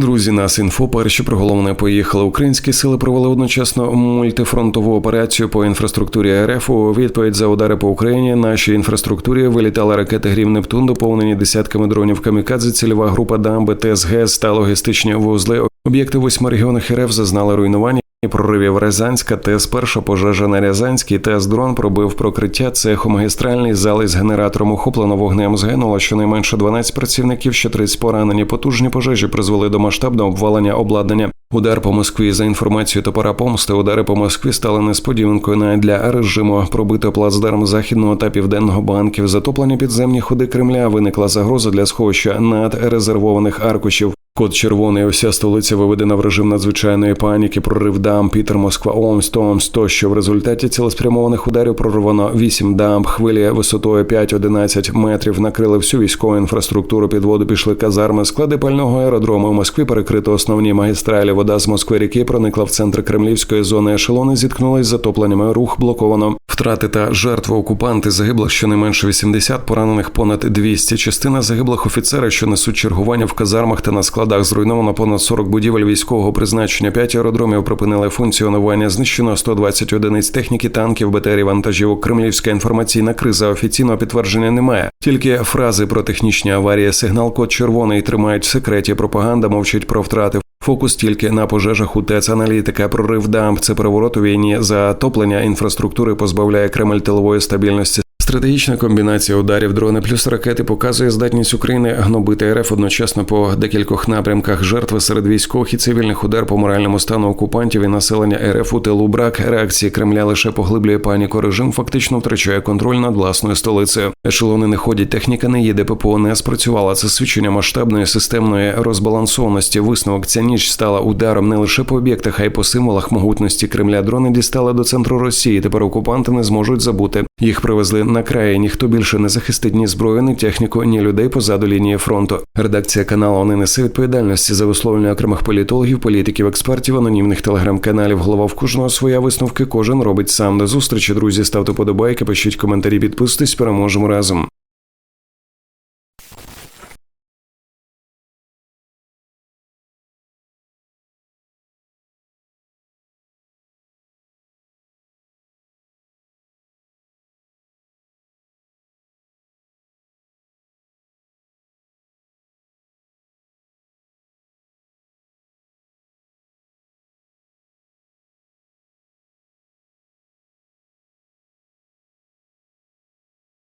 Друзі, нас інфо перші про поїхали. Українські сили провели одночасно мультифронтову операцію по інфраструктурі РФ. У відповідь за удари по Україні нашій інфраструктурі вилітали ракети Грім Нептун, доповнені десятками дронів камікадзе, цільова група дамби, ТСГ та логістичні вузли. Об'єкти восьми регіонах РФ зазнали руйнування. І проривів Рязанська ТЕС перша пожежа на Рязанській ТЕС дрон пробив прокриття цеху магістральний зал із генератором охоплено вогнем згинуло щонайменше 12 працівників, ще 30 поранені. Потужні пожежі призвели до масштабного обвалення обладнання. Удар по Москві за інформацією топора помсти. Удари по Москві стали несподіванкою навіть для режиму. Пробито плацдарм західного та південного банків. Затоплені підземні ходи Кремля. Виникла загроза для сховища надрезервованих аркушів. Код червоний, уся столиця виведена в режим надзвичайної паніки. Прорив дамб, Пітер, Москва, Омськ, Томськ тощо. В результаті цілеспрямованих ударів прорвано 8 дамб. Хвилі висотою 5-11 метрів накрили всю військову інфраструктуру. Під воду пішли казарми, склади пального аеродрому. У Москві перекрито основні магістралі. Вода з Москви ріки проникла в центр кремлівської зони. Ешелони зіткнулись з затопленнями. Рух блоковано. Втрати та жертви окупанти загиблих щонайменше 80, поранених понад 200. Частина загиблих офіцерів, що несуть чергування в казармах та на складах, зруйновано понад 40 будівель військового призначення. П'ять аеродромів припинили функціонування. Знищено 120 одиниць техніки, танків, БТРів, вантажівок. Кремлівська інформаційна криза офіційного підтвердження немає. Тільки фрази про технічні аварії, сигнал код червоний тримають в секреті. Пропаганда мовчить про втрати. Фокус тільки на пожежах у ТЕЦ, аналітика, прорив дамб, це переворот у війні, затоплення інфраструктури позбавляє Кремль тилової стабільності. Стратегічна комбінація ударів дрони плюс ракети показує здатність України гнобити РФ одночасно по декількох напрямках жертви серед військових і цивільних удар по моральному стану окупантів і населення РФ у тилу брак реакції Кремля лише поглиблює паніку. Режим фактично втрачає контроль над власною столицею. Ешелони не ходять, техніка не їде. ППО не спрацювала. Це свідчення масштабної системної розбалансованості. Висновок ця ніч стала ударом не лише по об'єктах, а й по символах могутності Кремля. Дрони дістали до центру Росії. Тепер окупанти не зможуть забути. Їх привезли на краї. Ніхто більше не захистить ні зброю, ні техніку, ні людей позаду лінії фронту. Редакція каналу не несе відповідальності за висловлення окремих політологів, політиків, експертів, анонімних телеграм-каналів. Голова в кожного своя висновки. Кожен робить сам. До зустрічі, друзі. Ставте подобайки, пишіть коментарі, підписуйтесь. Переможемо разом.